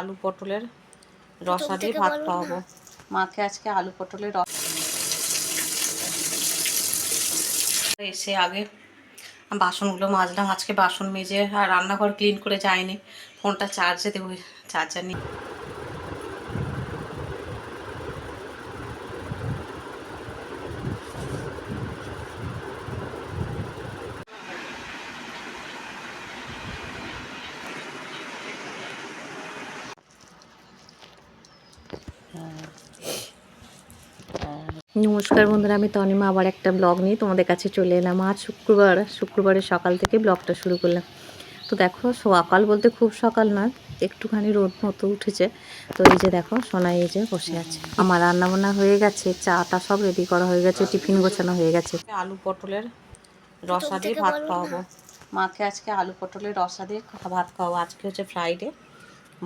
আলু পটলের রসা দিয়ে ভাত খাওয়াবো। মাকে আজকে আলু পটলের রস এসে আগে বাসনগুলো মাজলাম। আজকে বাসন মেজে আর রান্নাঘর ক্লিন করে যায়নি। ফোনটা চার্জে দেবো। চার্জার নিয়ে নমস্কার বন্ধুরা আমি তনিমা আবার একটা ব্লগ নিয়ে তোমাদের কাছে চলে এলাম। আজ শুক্রবার শুক্রবারের সকাল থেকে ব্লগটা শুরু করলাম। তো দেখো সকাল বলতে খুব সকাল না একটুখানি রোদ মতো উঠেছে। তো এই যে দেখো সোনাই এই যে বসে আছে। আমার রান্না বান্না হয়ে গেছে চাটা সব রেডি করা হয়ে গেছে টিফিন গোছানো হয়ে গেছে। আলু পটলের রসা দিয়ে ভাত খাওয়াবো। মাকে আজকে আলু পটলের রসা দিয়ে ভাত খাওয়াবো। আজকে হচ্ছে ফ্রাইডে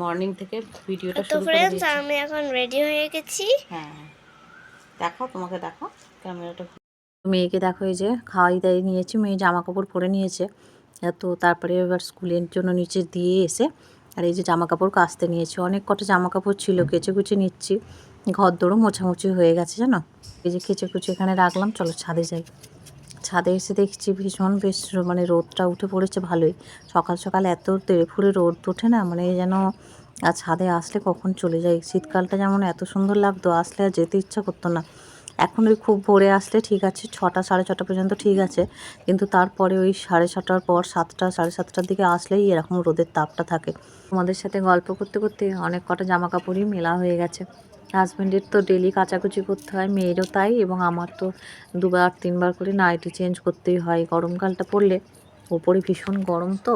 মর্নিং থেকে ভিডিওটা শুরু করে ফ্রেন্ডস দিয়েছি। আমি এখন রেডি হয়ে গেছি। হ্যাঁ। দেখো, তোমাকে দেখো, ক্যামেরাটা মেয়েকে দেখো এই যে খাওয়াই দাওয়াই নিয়েছি, মেয়ে জামা কাপড় পরে নিয়েছে। তো তারপরে এবার স্কুলের জন্য নিচে দিয়ে এসে আর এই যে জামা কাপড় কাচতে নিয়েছি। অনেক কটা জামা কাপড় ছিল, কেচে কুচে নিচ্ছি। ঘর দৌড়ো মোছামুছি হয়ে গেছে, জানো? এই যে কেচে কুচে এখানে রাখলাম, চলো ছাদে যাই। ছাদে এসে দেখছি ভীষণ বেশ মানে রোদটা উঠে পড়েছে, ভালোই। সকাল সকাল এত তেড়েফুড়ে রোদ ওঠে না মানে যেন আর ছাদে আসলে কখন চলে যাই? শীতকালটা যেমন এত সুন্দর লাগতো, আসলে আর যেতে ইচ্ছা করতো না। এখন ওই খুব ভোরে আসলে ঠিক আছে, ছটা, সাড়ে ছটা পর্যন্ত ঠিক আছে। কিন্তু তারপরে ওই সাড়ে ছটার পর সাতটা, সাড়ে সাতটার দিকে আসলেই এরকম রোদের তাপটা থাকে। তোমাদের সাথে গল্প করতে করতে অনেক কটা জামা কাপড়ই মেলা হয়ে গেছে। হাজব্যান্ডের তো ডেলি কাচাকুচি করতে হয়, মেয়েরও তাই এবং আমার তো দুবার, তিনবার করে নাইটি চেঞ্জ করতেই হয়। গরমকালটা পড়লে ওপরে ভীষণ গরম তো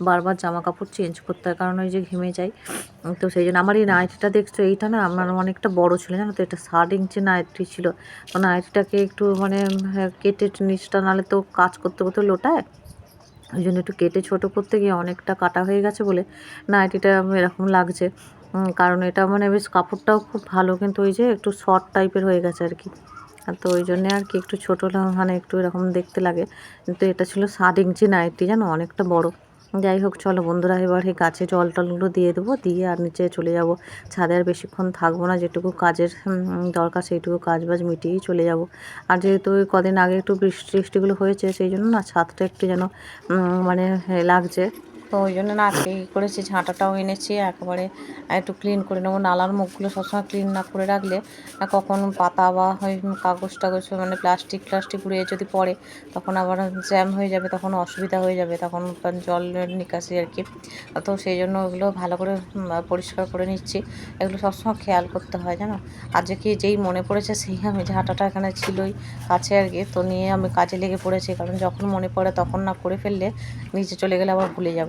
বারবার জামা কাপড় চেঞ্জ করতে হয় কারণ ওই যে ঘেমে যাই। তো সেই জন্য আমার এই নাইটিটা দেখছ এইটা না আমার অনেকটা বড় ছিল জানো তো? এটা ষাট ইঞ্চি নাইটি ছিল। তো নাইটিটাকে একটু মানে হ্যাঁ, কেটে নিচটা নাহলে তো কাজ করতে করতে লোটায়। ওই জন্য একটু কেটে ছোট করতে গিয়ে অনেকটা কাটা হয়ে গেছে বলে নাইটিটা এরকম লাগছে। কারণ এটা মানে বেশ কাপড়টাও খুব ভালো কিন্তু ওই যে একটু শর্ট টাইপের হয়ে গেছে আর কি। তো ওই জন্যে আর কি একটু ছোটো মানে একটু এরকম দেখতে লাগে। কিন্তু এটা ছিল ষাট ইঞ্চি নাইটি জানো, অনেকটা বড়। যাই হোক, চলো বন্ধুরা, এবার এই গাছে জল টলগুলো দিয়ে দেবো, দিয়ে আর নিচে চলে যাব। ছাদে আর বেশিক্ষণ থাকব না, যেটুকু কাজের দরকার সেইটুকু কাজ বাজ মিটিয়েই চলে যাব। আর যেহেতু ওই কদিন আগে একটু বৃষ্টি টিষ্টিগুলো হয়েছে, সেই জন্য না ছাদটা একটু যেন মানে লাগছে। তো ওই জন্য না আজকে কী করেছি, ঝাঁটাটাও এনেছি, একেবারে একটু ক্লিন করে নেব। নালার মুখগুলো সবসময় ক্লিন না করে রাখলে কখন পাতা বা ওই কাগজ টাগজ মানে প্লাস্টিক প্লাস্টিক উড়িয়ে যদি পড়ে, তখন আবার জ্যাম হয়ে যাবে, তখন অসুবিধা হয়ে যাবে, তখন জলের নিকাশি আর কি। তো সেই জন্য ওগুলো ভালো করে পরিষ্কার করে নিচ্ছি। এগুলো সবসময় খেয়াল করতে হয়, জানো? আজ যে কি যেই মনে পড়েছে সেই আমি ঝাঁটাটা এখানে ছিলই কাছে আর কি, তো নিয়ে আমি কাজে লেগে পড়েছি, কারণ যখন মনে পড়ে তখন না করে ফেললে নিচে চলে গেলে আবার ভুলে যাব।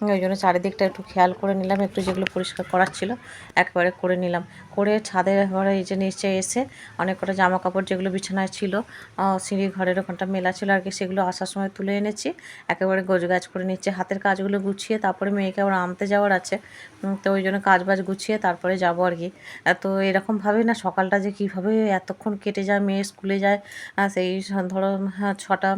ওই জন্য চারিদিকটা একটু খেয়াল করে নিলাম একটু যেগুলো পরিষ্কার করার ছিল একবারে করে নিলাম। করে ছাদের এবারে এই যে নিচে এসে অনেক কটা জামা কাপড় যেগুলো বিছানায় ছিল সিঁড়ি ঘরের ওখানটা মেলা ছিল আর কি সেগুলো আসার সময় তুলে এনেছি। একেবারে গোছগাছ করে নিচ্ছে। হাতের কাজগুলো গুছিয়ে তারপরে মেয়েকে আবার আনতে যাওয়ার আছে। তো ওই জন্য কাজ বাজ গুছিয়ে তারপরে যাব আর কি। তো এরকমভাবে না সকালটা যে কীভাবে এতক্ষণ কেটে যায় মেয়ে স্কুলে যায় সেই ধরো হ্যাঁ, ছটা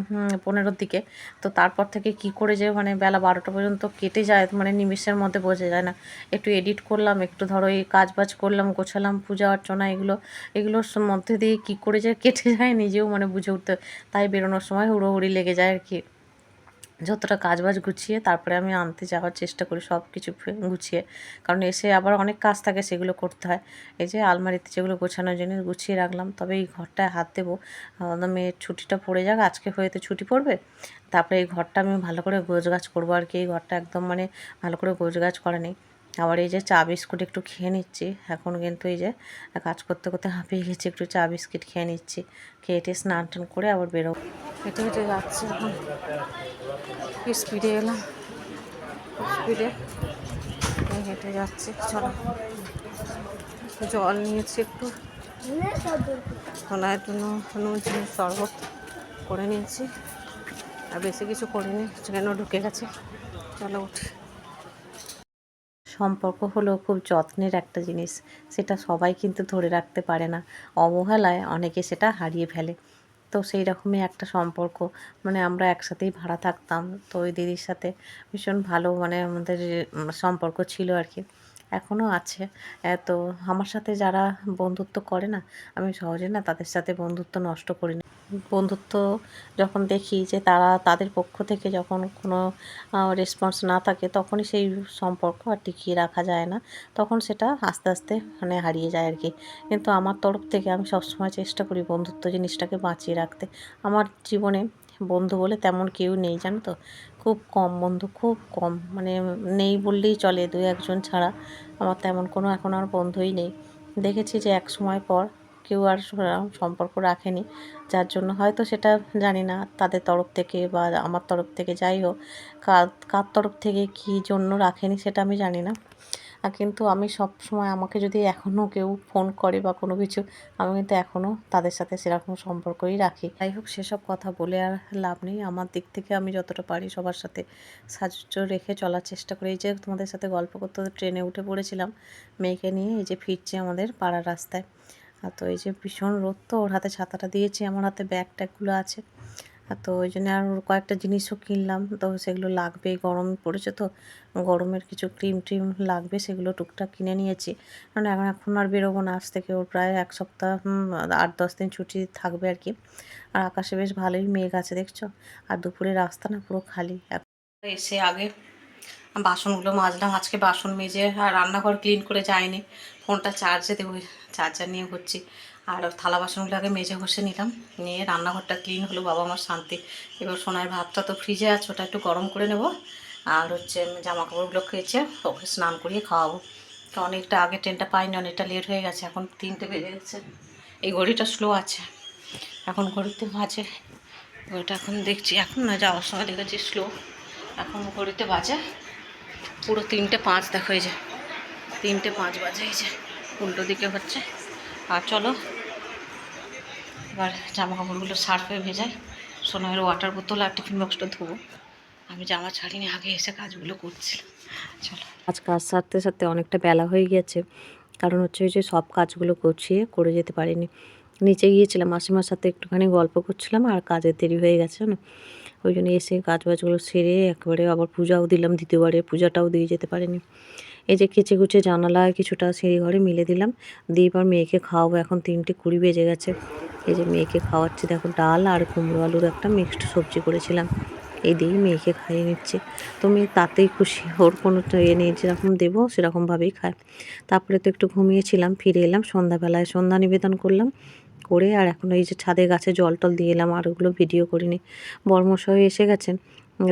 পনেরোর দিকে। তো তারপর থেকে কি করে যে মানে বেলা বারোটা পর্যন্ত কেটে যায় মানে নিমিষের মধ্যে বোঝা যায় না। একটু এডিট করলাম, একটু ধরো এই কাজ বাজ করলাম, গোছালাম, পূজা অর্চনা, এগুলো, এগুলোর মধ্যে দিয়ে কী করে যে কেটে যায় নিজেও মানে বুঝে উঠতে, তাই বেরোনোর সময় হুড়োহুড়ি লেগে যায় আর কি। যতটা কাজ বাজ গুছিয়ে তারপরে আমি আনতে যাওয়ার চেষ্টা করি সব কিছু গুছিয়ে। কারণ এসে আবার অনেক কাজ থাকে সেগুলো করতে হয়। এই যে আলমারিতে যেগুলো গোছানোর জন্য গুছিয়ে রাখলাম, তবে এই ঘরটায় হাত দেবো। মেয়ের ছুটিটা পড়ে যাক, আজকে হয়তো ছুটি পড়বে। তারপরে এই ঘরটা আমি ভালো করে গোছ গাছ করব আর কি। এই ঘরটা একদম মানে ভালো করে গোছ গাছ করা নেই। আবার এই যে চা বিস্কুট একটু খেয়ে নিচ্ছি। এখন কিন্তু এই যে কাজ করতে করতে হাঁপিয়ে গেছি, একটু চা বিস্কিট খেয়ে নিচ্ছি। খেয়ে টেয়ে স্নান টান করে আবার বেরোবো। হেঁটে হেঁটে যাচ্ছে এখন। স্পিডে এলাম। স্পিডে হেঁটে যাচ্ছি। চলো। জল নিয়েছি একটু। সোনার জন্য নুন চিনি শরবত করে নিয়েছি। আর বেশি কিছু করিনি ট্রেনও ঢুকে গেছে। চলো উঠি। সম্পর্ক হলো খুব যত্নের একটা জিনিস। সেটা সবাই কিন্তু ধরে রাখতে পারে না। অবহেলায় অনেকে সেটা হারিয়ে ফেলে। তো সেই রকমই একটা সম্পর্ক। মানে আমরা একসাথেই ভাড়া থাকতাম। তো ওই দিদির সাথে ভীষণ ভালো মানে আমাদের সম্পর্ক ছিল আর কি। এখনও আছে। তো আমার সাথে যারা বন্ধুত্ব করে না, আমি সহজে না তাদের সাথে বন্ধুত্ব নষ্ট করি না। বন্ধুত্ব যখন দেখি যে তারা তাদের পক্ষ থেকে যখন কোনো রেসপন্স না থাকে, তখনই সেই সম্পর্ক আর টিকিয়ে রাখা যায় না। তখন সেটা আস্তে আস্তে মানে হারিয়ে যায় আর কি কিন্তু আমার তরফ থেকে আমি সবসময় চেষ্টা করি বন্ধুত্ব জিনিসটাকে বাঁচিয়ে রাখতে। আমার জীবনে বন্ধু বলে তেমন কেউ নেই, জানো তো? খুব কম বন্ধু, খুব কম। মানে নেই বললেই চলে, দু একজন ছাড়া। আমার তেমন কোনো এখন আর বন্ধুই নেই। দেখেছি যে এক সময় পর কেউ আর সম্পর্ক রাখেনি। যার জন্য হয়তো সেটা জানি না, তাদের তরফ থেকে বা আমার তরফ থেকে যাই হোক, কার কার তরফ থেকে কী জন্য রাখেনি সেটা আমি জানি না। কিন্তু আমি সব সময় আমাকে যদি এখনও কেউ ফোন করে বা কোনো কিছু, আমি কিন্তু এখনও তাদের সাথে সেরকম সম্পর্কই রাখি। যাই হোক, সেসব কথা বলে আর লাভ নেই। আমার দিক থেকে আমি যতটা পারি সবার সাথে সাহায্য রেখে চলার চেষ্টা করি। এই যে তোমাদের সাথে গল্প করতে, ট্রেনে উঠে পড়েছিলাম, মেয়েকে নিয়ে এই যে ফিরছে আমাদের পাড়ার রাস্তায়। তো এই যে ভীষণ রোদ তো, ওর হাতে ছাতাটা দিয়েছি আমার হাতে ব্যাগ ট্যাগগুলো আছে। আর তো ওই জন্য আর কয়েকটা জিনিসও কিনলাম, তো সেগুলো লাগবে, গরম পড়েছে তো, গরমের কিছু ক্রিম ট্রিম লাগবে, সেগুলো টুকটাক কিনে নিয়েছি। কারণ এখন এখন আর বেরোবো না, আজ থেকে ওর প্রায় এক সপ্তাহ আট দশ দিন ছুটি থাকবে আর কি। আর আকাশে বেশ ভালোই মেঘ আছে, দেখছ? আর দুপুরে রাস্তা না পুরো খালি। এসে আগে বাসনগুলো মাজলাম। আজকে বাসন মেজে আর রান্নাঘর ক্লিন করে যায়নি ফোনটা চার্জে দেবো চার্জার নিয়ে ঘুরছি। আর থালা বাসনগুলো আগে মেজে ঘষে নিলাম। নিয়ে রান্নাঘরটা ক্লিন হলো, বাবা আমার শান্তি। এবার সোনার ভাতটা তো ফ্রিজে আছে, ওটা একটু গরম করে নেব। আর হচ্ছে জামা কাপড়গুলো খেয়েছে ওকে স্নান করিয়ে খাওয়াবো। তো অনেকটা আগে ট্রেনটা পাইনি, অনেকটা লেট হয়ে গেছে। এখন তিনটে বেজে গেছে। এই ঘড়িটা স্লো আছে। এখন ঘড়িতে বাজে। ঘড়িটা এখন দেখছি, এখন না যাওয়ার সময় দেখেছি স্লো এখন ঘড়িতে বাজে পুরো তিনটে পাঁচ দেখো এই যে তিনটে পাঁচ বাজে এই যে উল্টো দিকে হচ্ছে। আর চলো, এবার জামা কাপড়গুলো সার্ফে ভেজাই। সোনার ওয়াটার বোতল আর টিফিন বক্সটা ধোবো। আমি জামা ছাড়িনি, আগে এসে কাজগুলো করছিলাম চলো। আজ কাজ সারতে সারতে অনেকটা বেলা হয়ে গেছে। কারণ হচ্ছে যে সব কাজগুলো গুছিয়ে করে যেতে পারিনি। নিচে গিয়েছিলাম, মাসিমার সাথে একটুখানি গল্প করছিলাম আর কাজের দেরি হয়ে গেছে না ওই জন্য এসে কাজ বাজগুলো সেরে একেবারে আবার পূজাও দিলাম দ্বিতীয়বারে, পূজাটাও দিয়ে যেতে পারিনি। এই যে কেচে কুচে জানালা কিছুটা সিঁড়ি ঘরে মিলে দিলাম। দিয়ে এবার মেয়েকে খাওয়াবো। এখন তিনটে কুড়ি বেজে গেছে। এই যে মেয়েকে খাওয়াচ্ছি, দেখো ডাল আর কুমড়ো আলুর একটা মিক্সড সবজি করেছিলাম। এই দিয়েই মেয়েকে খাইয়ে নিচ্ছে। তো মেয়ে তাতেই খুশি। ওর কোনো এ নেই, যেরকম দেবো সেরকমভাবেই খায়। তারপরে তো একটু ঘুমিয়েছিলাম, ফিরে এলাম। সন্ধ্যাবেলায় সন্ধ্যা নিবেদন করলাম। করে আর এখন এই যে ছাদে গাছে জল টল দিয়ে এলাম, আর ওগুলো ভিডিও করিনি। বর্মশাই এসে গেছেন।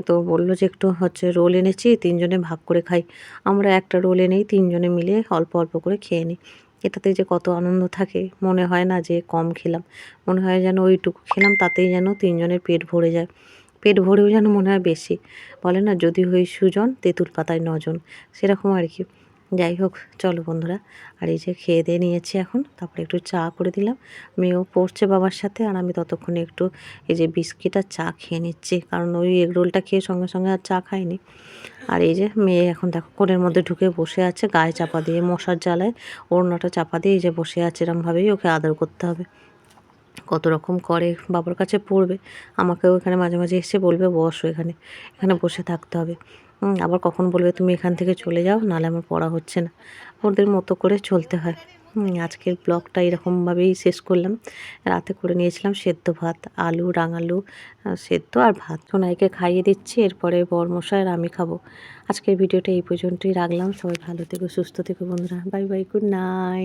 তো বলল যে একটু হচ্ছে রোল এনেছি, তিনজনে ভাগ করে খাই। আমরা একটা রোল এনেই তিনজনে মিলে অল্প অল্প করে খেয়ে নিই। এটাতে যে কত আনন্দ থাকে, মনে হয় না যে কম খেলাম। মনে হয় যেন ওইটুকু খেলাম, তাতেই যেন তিনজনের পেট ভরে যায়। পেট ভরেও যেন মনে হয় বেশি। বলে না, যদি হই সুজন, তেঁতুল পাতায় নজন। সেরকম আর কি। যাই হোক, চলো বন্ধুরা। আর এই যে খেয়ে দিয়ে নিয়েছি এখন, তারপরে একটু চা করে দিলাম। মেয়েও পড়ছে বাবার সাথে, আর আমি ততক্ষণে একটু এই যে বিস্কিট আর চা খেয়ে নিচ্ছি, কারণ ওই এগ রোলটা খেয়ে সঙ্গে সঙ্গে আর চা খাইনি। আর এই যে মেয়ে এখন দেখো কোণের মধ্যে ঢুকে বসে আছে, গায়ে চাপা দিয়ে মশার জ্বালায়, ওড়নাটা চাপা দিয়ে এই যে বসে আছে, এরমভাবেই ওকে আদর করতে হবে। কত রকম করে, বাবার কাছে পড়বে, আমাকেও এখানে মাঝে মাঝে এসে বলবে, বসো এখানে এখানে বসে থাকতে হবে। আবার কখন বলবে তুমি এখান থেকে চলে যাও, নাহলে আমার পড়া হচ্ছে না। ওদের মতো করে চলতে হয়। আজকের ব্লগটা এরকমভাবেই শেষ করলাম। রাতে করে নিয়েছিলাম সেদ্ধ ভাত, আলু, রাঙালু সেদ্ধ আর ভাত। সোনাইকে খাইয়ে দিচ্ছি, এরপরে বরমশাই আর আমি খাব। আজকের ভিডিওটা এই পর্যন্তই রাখলাম। সবাই ভালো থেকো, সুস্থ থেকো বন্ধুরা। Bye bye, good night.